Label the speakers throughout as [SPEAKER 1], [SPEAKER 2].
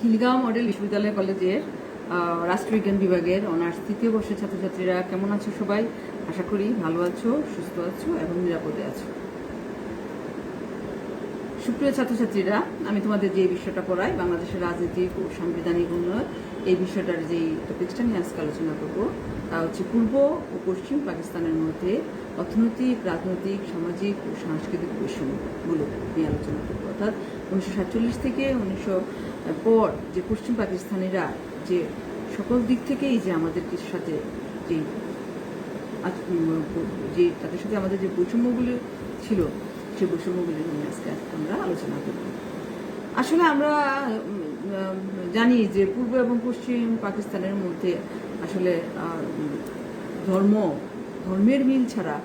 [SPEAKER 1] Khilgaon model বিশ্ববিদ্যালয় কলেজের রাষ্ট্রবিজ্ঞান বিভাগের অনার্স তৃতীয় বর্ষের ছাত্রছাত্রীরা কেমন আছো সবাই? আশা করি ভালো আছো, সুস্থ আছো এবং নিরাপদে আছো। সুপ্রিয় ছাত্রছাত্রীরা, আমি তোমাদের যে বিষয়টা পড়াই, বাংলাদেশের রাজনৈতিক ও সাংবিধানিক উন্নয়ন, এই বিষয়টার যেই টপিক্সটা নিয়ে আজকে আলোচনা করব, তা হচ্ছে পূর্ব ও পশ্চিম পাকিস্তানের মধ্যে অর্থনৈতিক রাজনৈতিক সামাজিক ও সাংস্কৃতিক বৈষম্যগুলো নিয়ে আলোচনা করব। অর্থাৎ উনিশশো সাতচল্লিশ থেকে উনিশশো পর যে পশ্চিম পাকিস্তানিরা যে সকল দিক থেকেই যে আমাদের সাথে উম, যে তাদের সাথে আমাদের যে বৈষম্যগুলো ছিল সেই বৈষম্যগুলি নিয়ে আজকে আমরা আলোচনা করব। আসলে আমরা জানি যে পূর্ব এবং পশ্চিম পাকিস্তানের মধ্যে আসলে ধর্ম ধর্মের মিল ছাড়া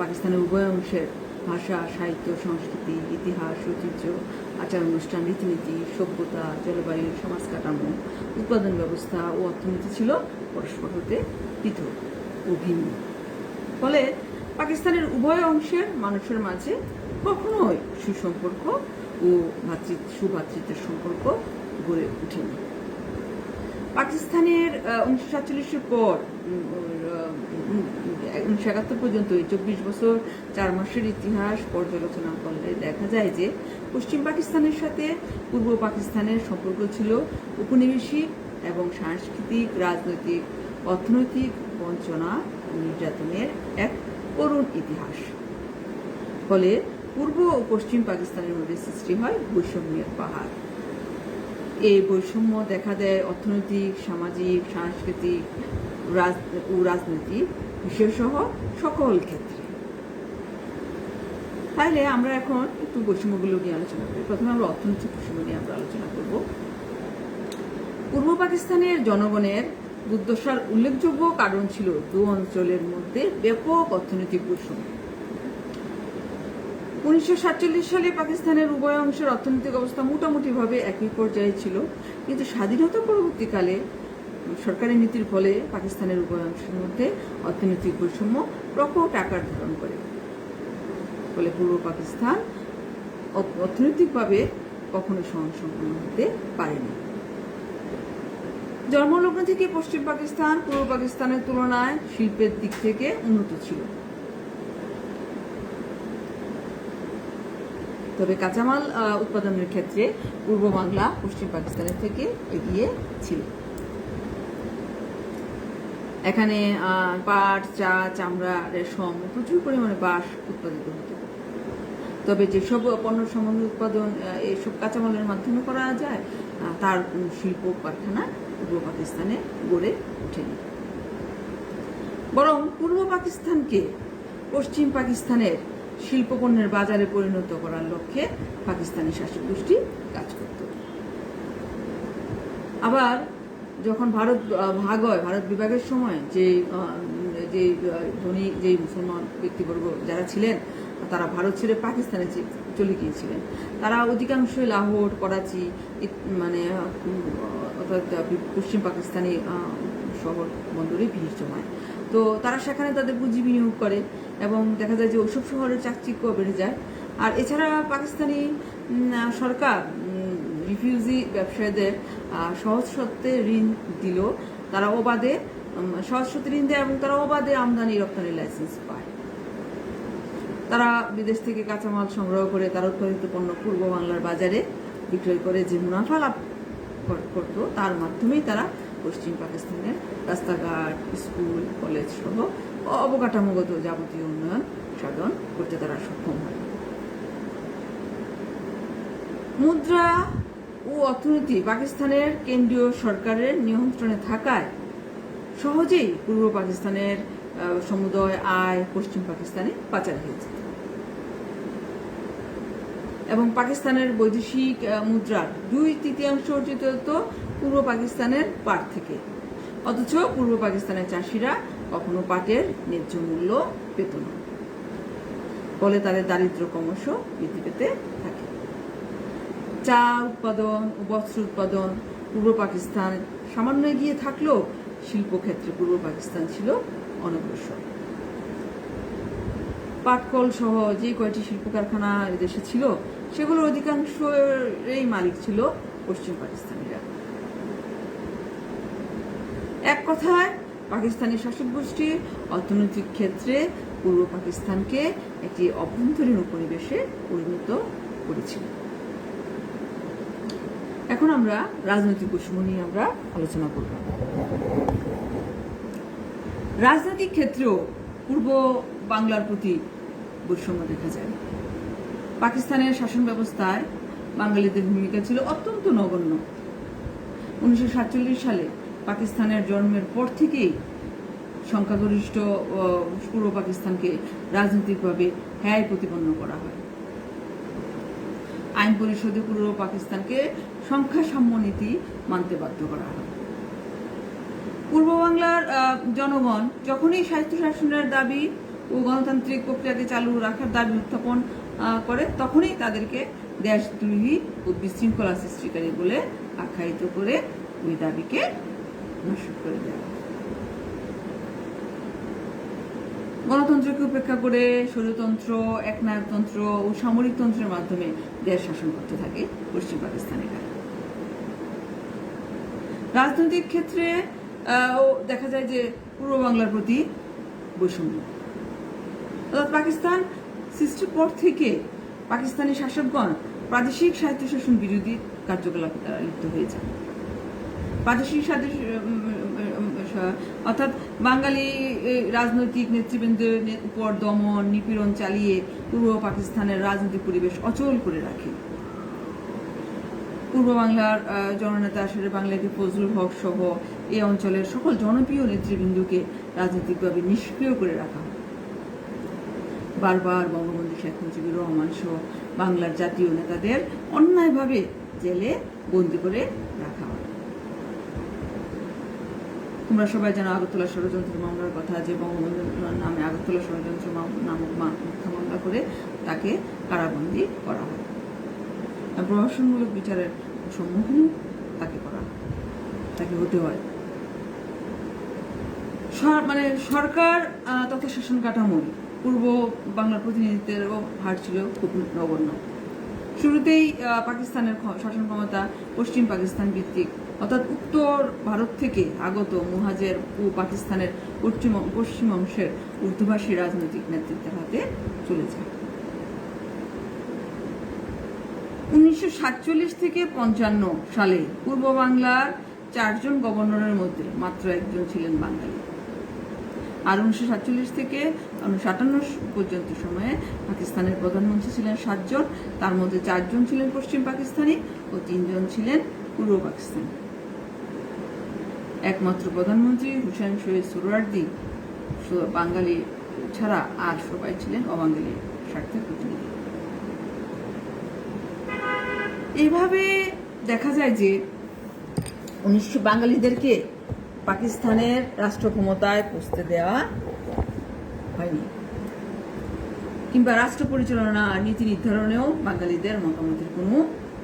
[SPEAKER 1] পাকিস্তানের উভয় অংশের ভাষা, সাহিত্য, সংস্কৃতি, ইতিহাস, ঐতিহ্য, আচার অনুষ্ঠান, রীতিনীতি, সভ্যতা, জলবায়ু সমাজ কাঠামো উৎপাদন ব্যবস্থা ও অর্থনীতি ছিল পরস্পর হতে পৃথক ও ভিন্ন ফলে পাকিস্তানের উভয় অংশের মানুষের মাঝে কখনোই সুসম্পর্ক ও ভাতৃ, সুভাতৃত্বের সম্পর্ক গড়ে ওঠেনি। পাকিস্তানের উনিশশো সাতচল্লিশের পর উনিশশো একাত্তর পর্যন্ত এই চব্বিশ বছর, চার মাসের ইতিহাস পর্যালোচনা করলে দেখা যায় যে পশ্চিম পাকিস্তানের সাথে পূর্ব পাকিস্তানের সম্পর্ক ছিল উপনিবেশিক এবং সাংস্কৃতিক, রাজনৈতিক, অর্থনৈতিক বঞ্চনা নির্যাতনের এক করুণ ইতিহাস। ফলে পূর্ব ও পশ্চিম পাকিস্তানের মধ্যে সৃষ্টি হয় বৈষম্যের পাহাড়। এই বৈষম্য দেখা দেয় অর্থনৈতিক, সামাজিক, সাংস্কৃতিক ও রাজনৈতিক বিষয়সহ সকল ক্ষেত্রে। তাইলে আমরা এখন একটু বৈষম্যগুলো নিয়ে আলোচনা করি। প্রথমে আমরা অর্থনৈতিক বৈষম্য নিয়ে আমরা আলোচনা করব। পূর্ব পাকিস্তানের জনগণের দুর্দশার উল্লেখযোগ্য কারণ ছিল দু অঞ্চলের মধ্যে ব্যাপক অর্থনৈতিক বৈষম্য। উনিশশো সাতচল্লিশ সালে পাকিস্তানের উভয় অংশের অর্থনৈতিক অবস্থা মোটামুটিভাবে একই পর্যায়ে ছিল। কিন্তু স্বাধীনতা পরবর্তীকালে সরকারি নীতির ফলে পাকিস্তানের উভয় অংশের মধ্যে অর্থনৈতিক বৈষম্য প্রকট আকার ধারণ করে। ফলে পূর্ব পাকিস্তান অর্থনৈতিকভাবে কখনো স্বয়ংসম্পূর্ণ হতে পারেনি। জন্মলগ্ন থেকে পশ্চিম পাকিস্তান, পূর্ব পাকিস্তানের তুলনায় শিল্পের দিক থেকে উন্নত ছিল। তবে কাঁচামাল উৎপাদনের ক্ষেত্রে পূর্ব বাংলা, পশ্চিম পাকিস্তানের থেকে এগিয়ে ছিল। এখানে পাট, চা, চামড়া, রেশম প্রচুর পরিমাণে বাঁশ উৎপাদিত হতো। তবে যেসব পণ্য সামগ্রী উৎপাদন এইসব কাঁচামালের মাধ্যমে করা যায় তার শিল্প কারখানা পূর্ব পাকিস্তানে গড়ে ওঠেনি। বরং পূর্ব পাকিস্তানকে পশ্চিম পাকিস্তানের শিল্পপণ্যের বাজারে পরিণত করার লক্ষ্যে পাকিস্তানি শাসক গোষ্ঠী কাজ করত। আবার যখন ভারত ভাগ হয়, ভারত বিভাগের সময় যে যে ধনী, যে মুসলমান ব্যক্তিবর্গ যারা ছিলেন, তারা ভারত ছেড়ে পাকিস্তানে চলে গিয়েছিলেন। তারা অধিকাংশই লাহোর, করাচি মানে অর্থাৎ পশ্চিম পাকিস্তানি শহর বন্দরে ভিড় জমায় তো তারা সেখানে তাদের পুঁজি বিনিয়োগ করে। এবং দেখা যায় যে ওইসব শহরের চাকচিক্য বেড়ে যায়। আর এছাড়া পাকিস্তানি সরকার রিফিউজি ব্যবসায়ীদের সহজ সত্ত্বে ঋণ দিল। তারা অবাধে সহজ সত্ত্বে ঋণ দেয় এবং তারা অবাধে আমদানি রপ্তানি লাইসেন্স পায়। তারা বিদেশ থেকে কাঁচামাল সংগ্রহ করে তার উৎপাদিত পণ্য পূর্ব বাংলার বাজারে বিক্রয় করে যে মুনাফা লাভ কর- করতো, তার মাধ্যমেই তারা পশ্চিম পাকিস্তানের রাস্তাঘাট, স্কুল, কলেজ সহ অবকাঠামোগত যাবতীয় উন্নয়ন সাধন করতে তারা সক্ষম হয়। মুদ্রা ও অর্থনীতি পাকিস্তানের কেন্দ্রীয় সরকারের নিয়ন্ত্রণে থাকায় সহজেই পূর্ব পাকিস্তানের সমুদয় আয় পশ্চিম পাকিস্তানে পাচার হয়েছে। এবং পাকিস্তানের বৈদেশিক মুদ্রার দুই তৃতীয়াংশ অর্জিত হতো পূর্ব পাকিস্তানের পার থেকে। অথচ পূর্ব পাকিস্তানের চাষিরা কখনো পাটের ন্যায্য মূল্য পেত না। ফলে তাদের দারিদ্র ক্রমশ বৃদ্ধি পেতে থাকে। চা উৎপাদন ও বস্ত্র উৎপাদন পূর্ব পাকিস্তান সামান্য এগিয়ে থাকলেও শিল্পক্ষেত্রে পূর্ব পাকিস্তান ছিল অনগ্রসর। পাটকল সহ যে কয়টি শিল্প কারখানা দেশে ছিল সেগুলোর অধিকাংশেরই মালিক ছিল পশ্চিম পাকিস্তানিরা। এক কথায় পাকিস্তানি শাসক গোষ্ঠী অর্থনৈতিক ক্ষেত্রে পূর্ব পাকিস্তানকে একটি অভ্যন্তরীণ উপনিবেশে পরিণত করেছিল। এখন আমরা রাজনৈতিক বৈষম্য নিয়ে আমরা আলোচনা করব। রাজনৈতিক ক্ষেত্রেও পূর্ব বাংলার প্রতি বৈষম্য দেখা যায়। পাকিস্তানের শাসন ব্যবস্থায় বাঙালিদের ভূমিকা ছিল অত্যন্ত নগণ্য। উনিশশো সাতচল্লিশ সালে পাকিস্তানের জন্মের পর থেকেই সংখ্যাগরিষ্ঠ পূর্ব পাকিস্তানকে রাজনৈতিকভাবে হ্যায় প্রতিপন্ন করা হয়। আইন পরিষদে পূর্ব পাকিস্তানকে সংখ্যা নীতি মানতে বাধ্য করা হয়। পূর্ব বাংলার জনগণ যখনই স্বায়ত্তশাসনের দাবি ও গণতান্ত্রিক প্রক্রিয়াকে চালু রাখার দাবি উত্থাপন করে, তখনই তাদেরকে দেশদ্রোহী ও বিশৃঙ্খলা সৃষ্টিকারী বলে আখ্যায়িত করে ওই দাবিকে গণতন্ত্রকে উপেক্ষা করে স্বৈরতন্ত্র একনায়কতন্ত্র ও সামরিকতন্ত্রের মাধ্যমে দেশ শাসন করতে থাকে পশ্চিম পাকিস্তানিরা রাজনৈতিক ক্ষেত্রে দেখা যায় যে পূর্ব বাংলার প্রতি বৈষম্য। অর্থাৎ পাকিস্তান সৃষ্টির পর থেকে পাকিস্তানি শাসকগণ প্রাদেশিক স্বায়ত্তশাসন বিরোধী কার্যকলাপে তারা লিপ্ত হয়ে যায় প্রাদেশিক স্বাদেশ অর্থাৎ বাঙালি রাজনৈতিক নেতৃবৃন্দের উপর দমন, নিপীড়ন চালিয়ে পূর্ব পাকিস্তানের রাজনৈতিক পরিবেশ অচল করে রাখে। পূর্ব বাংলার জননেতা শেরে বাংলাকে ফজলুল হক সহ এই অঞ্চলের সকল জনপ্রিয় নেতৃবৃন্দকে রাজনৈতিকভাবে নিষ্ক্রিয় করে রাখা হয়। বারবার বঙ্গবন্ধু শেখ মুজিবুর রহমান সহ বাংলার জাতীয় নেতাদের অন্যায়ভাবে জেলে বন্দি করে রাখা হয় তোমরা সবাই জানো আগরতলা ষড়যন্ত্র মামলার কথা, যে বঙ্গবন্ধুর নামে আগরতলা ষড়যন্ত্র নামক মিথ্যা মামলা করে তাকে কারাবন্দি করা হয়। আর প্রহসনমূলক বিচারের সম্মুখীন তাকে করা তাকে হতে হয়। মানে সরকার তথা শাসন কাঠামোয় পূর্ব বাংলার প্রতিনিধিত্বেরও হার ছিল খুব নগণ্য। শুরুতেই পাকিস্তানের শাসন ক্ষমতা পশ্চিম পাকিস্তান ভিত্তিক অর্থাৎ উত্তর ভারত থেকে আগত মুহাজের ও পাকিস্তানের পশ্চিম পশ্চিম অংশের উর্দুভাষী রাজনৈতিক নেতৃত্বের হাতে চলে যায় উনিশশো সাতচল্লিশ থেকে পঞ্চান্ন সালে পূর্ব বাংলার চারজন গভর্নরের মধ্যে মাত্র একজন ছিলেন বাঙালি। আর উনিশশো সাতচল্লিশ থেকে আটান্ন পর্যন্ত সময়ে পাকিস্তানের প্রধানমন্ত্রী ছিলেন সাতজন, তার মধ্যে চারজন ছিলেন পশ্চিম পাকিস্তানি ও তিনজন ছিলেন পূর্ব পাকিস্তানি। একমাত্র প্রধানমন্ত্রী হুসেন শহীদ সুরওয়ার্দি বাঙালি ছাড়া আর সবাই ছিলেন অবাঙালি স্বার্থের প্রতিনিধি। এইভাবে দেখা যায় যে উনিশশো বাঙালিদেরকে পাকিস্তানের রাষ্ট্র ক্ষমতায় পৌঁছতে দেওয়া হয়নি। কিংবা রাষ্ট্র পরিচালনা নীতি নির্ধারণেও বাঙালিদের মতামতের কোনো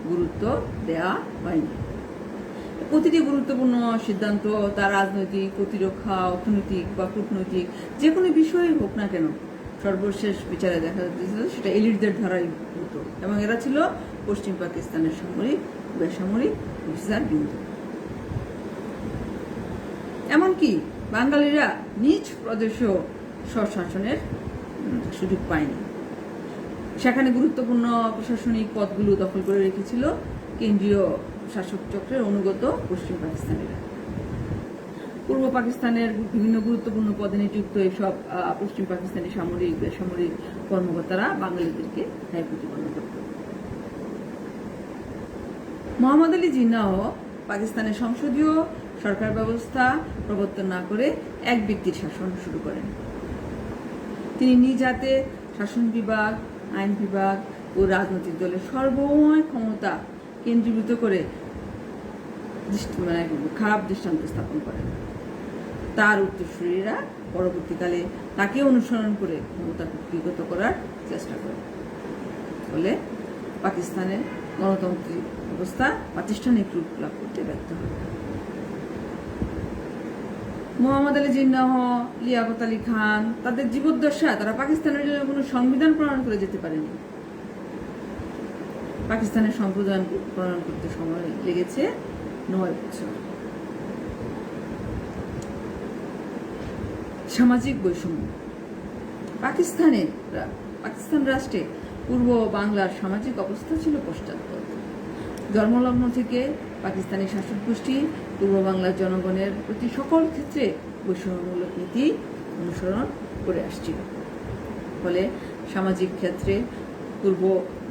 [SPEAKER 1] গুরুত্ব দেওয়া হয়নি। প্রতিটি গুরুত্বপূর্ণ সিদ্ধান্ত, তার রাজনৈতিক, প্রতিরক্ষা, অর্থনৈতিক বা কূটনৈতিক, যে কোনো বিষয়ই হোক না কেন, সর্বশেষ বিচারে দেখা যাচ্ছিল সেটা এলিটদের ধারাই হতো। এবং এরা ছিল পশ্চিম পাকিস্তানের সামরিক, বেসামরিক অফিসার বিন্দু। এমনকি বাঙালিরা নিজ প্রদেশেও স্বশাসনের সুযোগ পায়নি। সেখানে গুরুত্বপূর্ণ প্রশাসনিক পদগুলো দখল করে রেখেছিল কেন্দ্রীয় শাসক চক্রের অনুগত পশ্চিম পাকিস্তানিরা। পূর্ব পাকিস্তানের বিভিন্ন গুরুত্বপূর্ণ পদে নিযুক্ত এইসব পশ্চিম পাকিস্তানি সামরিক, বেসামরিক কর্মকর্তারা বাঙালিদেরকে ন্যায় প্রতিপন্ন করত মোহাম্মদ আলী জিন্নাও পাকিস্তানের সংসদীয় সরকার ব্যবস্থা প্রবর্তন না করে এক ব্যক্তির শাসন শুরু করেন। তিনি নিজ হাতে শাসন বিভাগ, আইন বিভাগ ও রাজনৈতিক দলের সর্বময় ক্ষমতা কেন্দ্রীভূত করে মানে খারাপ দৃষ্টান্ত স্থাপন করেন তার উত্তরসূরীরা পরবর্তীকালে তাকে অনুসরণ করে ক্ষমতা বিগত করার চেষ্টা করে। ফলে পাকিস্তানের গণতান্ত্রিক অবস্থা প্রাতিষ্ঠানিক রূপ লাভ করতে ব্যর্থ হয়। মোহাম্মদ আলী জিন্নাহ, লিয়াকত আলী খান তাদের জীবদ্দশা তারা পাকিস্তানের জন্য কোনো সংবিধান প্রণয়ন করে যেতে পারেনি। পাকিস্তানের সম্প্রদান প্রণয়ন করতে সময় লেগেছে নয় বছর। সামাজিক বৈষম্য। পাকিস্তানে পাকিস্তান রাষ্ট্রে পূর্ব বাংলার সামাজিক অবস্থা ছিল পশ্চাৎপদ। জন্মলগ্ন থেকে পাকিস্তানি শাসক গোষ্ঠী পূর্ব বাংলার জনগণের প্রতি সকল ক্ষেত্রে বৈষম্যমূলক নীতি অনুসরণ করে আসছিল। ফলে সামাজিক ক্ষেত্রে পূর্ব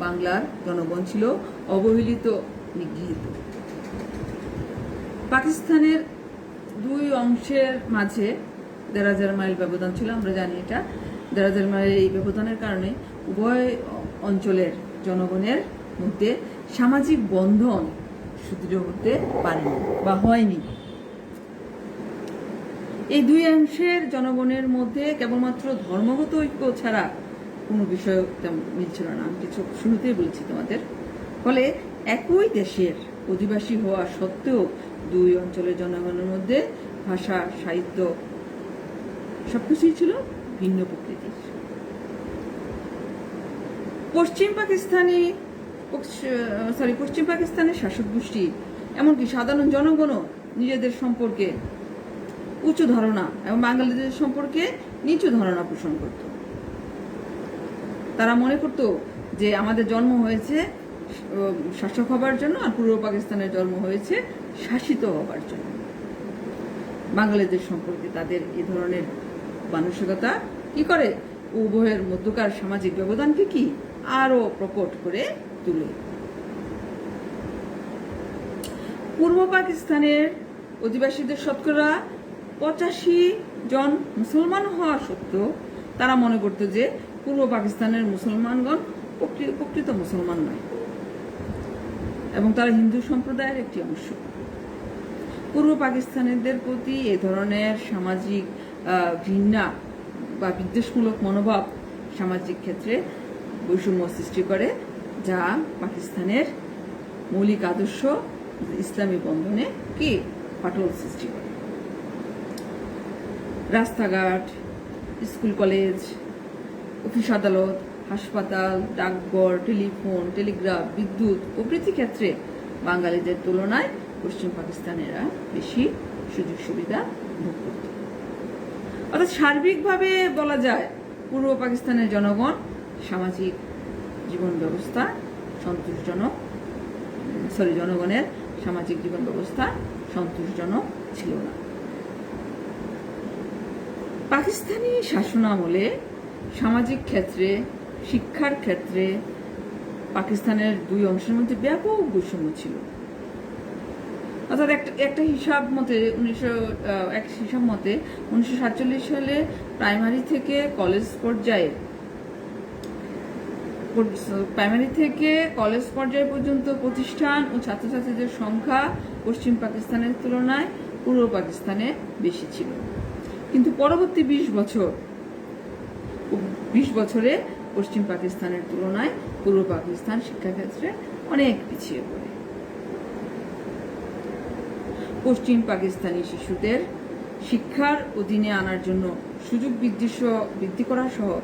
[SPEAKER 1] বাংলার জনগণ ছিল অবহেলিত নিগৃহীত। পাকিস্তানের দুই অংশের মাঝে দেড় হাজার মাইল ব্যবধান ছিল, আমরা জানি এটা। দেড় হাজার মাইল এই ব্যবধানের কারণে উভয় অঞ্চলের জনগণের মধ্যে সামাজিক বন্ধন সুদৃঢ় হতে পারেনি বা হয়নি। এই দুই অংশের জনগণের মধ্যে কেবলমাত্র ধর্মগত ঐক্য ছাড়া কোনো বিষয় তেমন মিলছিল না। আমি কিছু শুরুতেই বলছি তোমাদের। ফলে একই দেশের অধিবাসী হওয়া সত্ত্বেও দুই অঞ্চলের জনগণের মধ্যে ভাষা, সাহিত্য সবকিছুই ছিল ভিন্ন প্রকৃতির। পশ্চিম পাকিস্তানি সরি পশ্চিম পাকিস্তানের শাসক গোষ্ঠী, এমনকি সাধারণ জনগণও নিজেদের সম্পর্কে উঁচু ধারণা এবং বাঙালিদের সম্পর্কে নিচু ধারণা পোষণ করত। তারা মনে করত যে আমাদের জন্ম হয়েছে শাসক হবার জন্য আর পূর্ব পাকিস্তানের জন্ম হয়েছে শাসিত হবার জন্য। বাঙালিদের সম্পর্কে তাদের এ ধরনের মানসিকতা কি করে? উভয়ের মধ্যকার সামাজিক ব্যবধানকে কি আরও প্রকট করে তুলে? পূর্ব পাকিস্তানের অধিবাসীদের শতকরা পঁচাশি জন মুসলমান হওয়া সত্ত্বেও তারা মনে করত যে পূর্ব পাকিস্তানের মুসলমানগণ প্রকৃ- প্রকৃত মুসলমান নয় এবং তারা হিন্দু সম্প্রদায়ের একটি অংশ। পূর্ব পাকিস্তানিদের প্রতি এ ধরনের সামাজিক ঘৃণা বা বিদ্বেষমূলক মনোভাব সামাজিক ক্ষেত্রে বৈষম্য সৃষ্টি করে, যা পাকিস্তানের মৌলিক আদর্শ ইসলামী বন্ধনে কি ফাটল সৃষ্টি করে? রাস্তাঘাট, স্কুল কলেজ অফিস আদালত, হাসপাতাল, ডাকঘর, টেলিফোন, টেলিগ্রাফ, বিদ্যুৎ প্রভৃতি ক্ষেত্রে বাঙালিদের তুলনায় পশ্চিম পাকিস্তানেরা বেশি সুযোগ সুবিধা ভোগ করত। অর্থাৎ সার্বিকভাবে বলা যায়, পূর্ব পাকিস্তানের জনগণ সামাজিক জীবন ব্যবস্থা সন্তোষজনক সরি জনগণের সামাজিক জীবন ব্যবস্থা সন্তোষজনক ছিল না। পাকিস্তানি শাসনামলে সামাজিক ক্ষেত্রে, শিক্ষার ক্ষেত্রে পাকিস্তানের দুই অংশের মধ্যে ব্যাপক বৈষম্য ছিল। অর্থাৎ একটা একটা হিসাব মতে উনিশশো এক হিসাব মতে উনিশশো সাতচল্লিশ সালে প্রাইমারি থেকে কলেজ পর্যায়ে, প্রাইমারি থেকে কলেজ পর্যায় পর্যন্ত প্রতিষ্ঠান ও ছাত্রছাত্রীদের সংখ্যা পশ্চিম পাকিস্তানের তুলনায় পূর্ব পাকিস্তানে বেশি ছিল। কিন্তু পরবর্তী বিশ বছর বিশ বছরে পশ্চিম পাকিস্তানের তুলনায় পূর্ব পাকিস্তান শিক্ষাক্ষেত্রে অনেক পিছিয়ে পড়ে। পশ্চিম পাকিস্তানি শিশুদের শিক্ষার অধীনে আনার জন্য সুযোগ বৃদ্ধি বৃদ্ধি করা সহ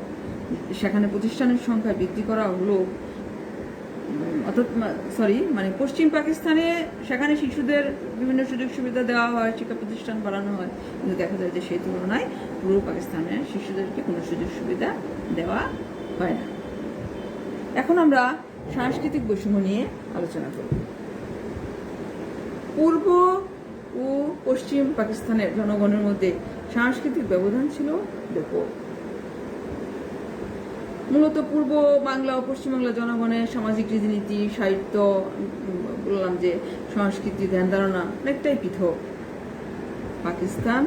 [SPEAKER 1] সেখানে প্রতিষ্ঠানের সংখ্যা বৃদ্ধি করা হলো উম, অর্থাৎ সরি মানে পশ্চিম পাকিস্তানে সেখানে শিশুদের বিভিন্ন সুযোগ সুবিধা দেওয়া হয়, শিক্ষা প্রতিষ্ঠান বাড়ানো হয়। কিন্তু দেখা যায় যে সেই তুলনায় পূর্ব পাকিস্তানে শিশুদেরকে কোনো সুযোগ সুবিধা দেওয়া হয় না। এখন আমরা সাংস্কৃতিক বৈষম্য নিয়ে আলোচনা করব। পূর্ব ও পশ্চিম পাকিস্তানের জনগণের মধ্যে সাংস্কৃতিক ব্যবধান ছিল ব্যাপক। মূলত পূর্ব বাংলা ও পশ্চিম বাংলা জনগণের সামাজিক রীতিনীতি, সাহিত্য বললাম যে সংস্কৃতি, ধ্যান ধারণা অনেকটাই পৃথক। পাকিস্তান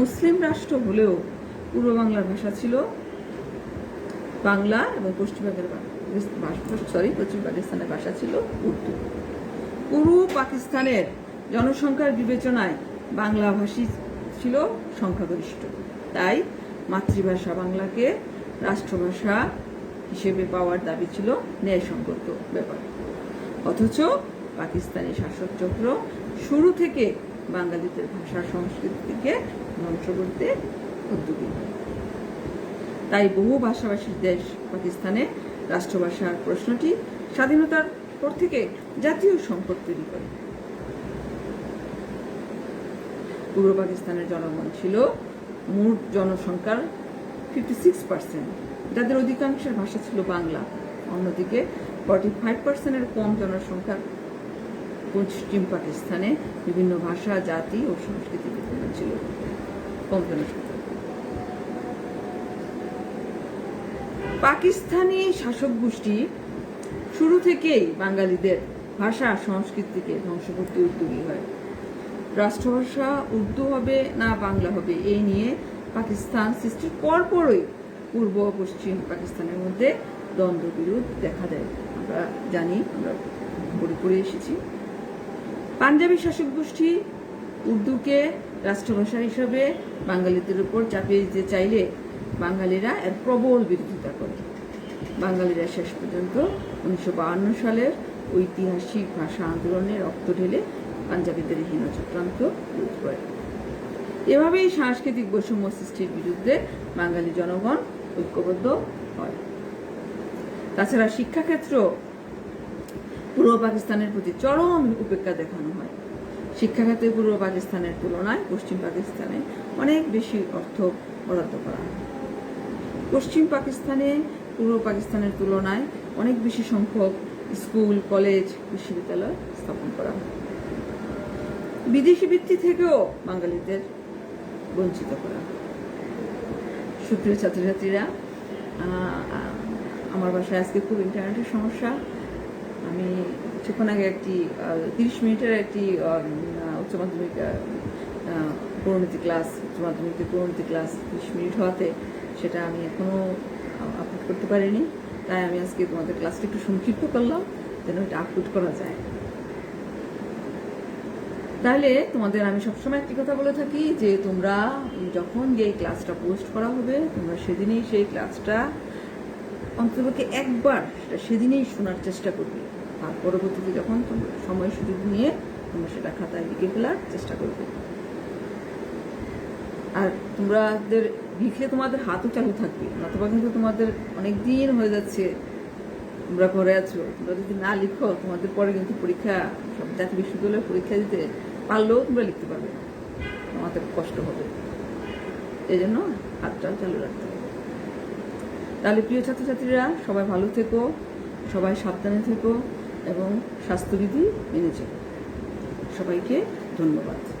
[SPEAKER 1] মুসলিম রাষ্ট্র হলেও পূর্ব বাংলার ভাষা ছিল বাংলা এবং পশ্চিমবঙ্গের সরি, পশ্চিম পাকিস্তানের ভাষা ছিল উর্দু। পূর্ব পাকিস্তানের জনসংখ্যার বিবেচনায় বাংলা ভাষী ছিল সংখ্যাগরিষ্ঠ। তাই মাতৃভাষা বাংলাকে রাষ্ট্রভাষা হিসেবে পাওয়ার দাবি ছিল ন্যায়সঙ্গত ব্যাপার। অথচ পাকিস্তানি শাসক চক্র শুরু থেকে বাঙালিদের ভাষা সংস্কৃতিকে ধ্বংস করতে উদ্যোগী। তাই বহু ভাষাভাষীর দেশ পাকিস্তানে রাষ্ট্রভাষার প্রশ্নটি স্বাধীনতার পর থেকে জাতীয় সম্পদ তৈরি করে। পূর্ব পাকিস্তানের জনগণ ছিল মোট জনসংখ্যার ফিফটি সিক্স পার্সেন্ট যাদের অধিকাংশের ভাষা ছিল বাংলা। অন্যদিকে ফর্টি ফাইভ পার্সেন্টের কম জনসংখ্যার পশ্চিম পাকিস্তানে বিভিন্ন ভাষা, জাতি ও সংস্কৃতি বিদ্যমান ছিল। কম জনসংখ্যা। পাকিস্তানি শাসক গোষ্ঠী শুরু থেকেই বাঙালিদের ভাষা, সংস্কৃতিকে ধ্বংস করতে উদ্যোগী হয়। রাষ্ট্রভাষা উর্দু হবে না বাংলা হবে এই নিয়ে পাকিস্তান সৃষ্টির পরপরই পূর্ব পশ্চিম পাকিস্তানের মধ্যে দ্বন্দ্ব বিরোধ দেখা দেয়। আমরা জানি, আমরা পড়ে পড়ে এসেছি। পাঞ্জাবি শাসক গোষ্ঠী উর্দুকে রাষ্ট্রভাষা হিসাবে বাঙালিদের উপর চাপিয়ে দিতে চাইলে বাঙালিরা এর প্রবল বিরোধিতা করে। বাঙালিরা শেষ পর্যন্ত উনিশশো সালের ঐতিহাসিক ভাষা আন্দোলনে রক্ত ঢেলে পাঞ্জাবিদের হীন চক্রান্ত রোধ করে। এভাবেই সাংস্কৃতিক বৈষম্য সৃষ্টির বিরুদ্ধে বাঙালি জনগণ ঐক্যবদ্ধ হয়। তাছাড়া শিক্ষাক্ষেত্র পূর্ব পাকিস্তানের প্রতি চরম উপেক্ষা দেখানো হয়। শিক্ষাখাতে পূর্ব পাকিস্তানের তুলনায় পশ্চিম পাকিস্তানে অনেক বেশি অর্থ বরাদ্দ করা হয়। পশ্চিম পাকিস্তানে, পূর্ব পাকিস্তানের তুলনায় অনেক বেশি সংখ্যক স্কুল, কলেজ, বিশ্ববিদ্যালয় স্থাপন করা হয়। বিদেশি বৃত্তি থেকেও বাঙালিদের বঞ্চিত করা। সুপ্রিয় ছাত্রছাত্রীরা আমার বাসায় আজকে খুব ইন্টারনেটের সমস্যা। আমি কিছুক্ষণ আগে একটি তিরিশ মিনিটের একটি উচ্চ মাধ্যমিক পরিণতি ক্লাস, উচ্চ মাধ্যমিকের পরিণতি ক্লাস তিরিশ মিনিট হওয়াতে সেটা আমি এখনও আপলোড করতে পারিনি। তাই আমি আজকে তোমাদের ক্লাসটা একটু সংক্ষিপ্ত করলাম, যেন এটা আপলোড করা যায়। তাহলে তোমাদের আমি সবসময় একটি কথা বলে থাকি যে তোমরা যখন যে ক্লাসটা পোস্ট করা হবে, তোমরা সেদিনই সেই ক্লাসটা অন্ততপক্ষে একবার সেটা সেদিনেই শোনার চেষ্টা করবে। আর পরবর্তীতে যখন তোমরা সময় সুযোগ নিয়ে তোমরা সেটা খাতায় লিখে ফেলার চেষ্টা করবে। আর তোমাদের লিখে তোমাদের হাতও চালু থাকবে, নতুবা কিন্তু তোমাদের অনেক দিন হয়ে যাচ্ছে তোমরা ঘরে আছো। তোমরা যদি না লিখো, তোমাদের পরে কিন্তু পরীক্ষা, সব জাতীয় বিশ্ববিদ্যালয়ের পরীক্ষা দিতে পারলেও তোমরা লিখতে পারবে। না তোমাদের কষ্ট হবে। এই জন্য হাতটা চালু রাখতে হবে। তাহলে প্রিয় ছাত্রছাত্রীরা, সবাই ভালো থেকো, সবাই সাবধানে থেকো এবং স্বাস্থ্যবিধি মেনে চলো। সবাইকে ধন্যবাদ।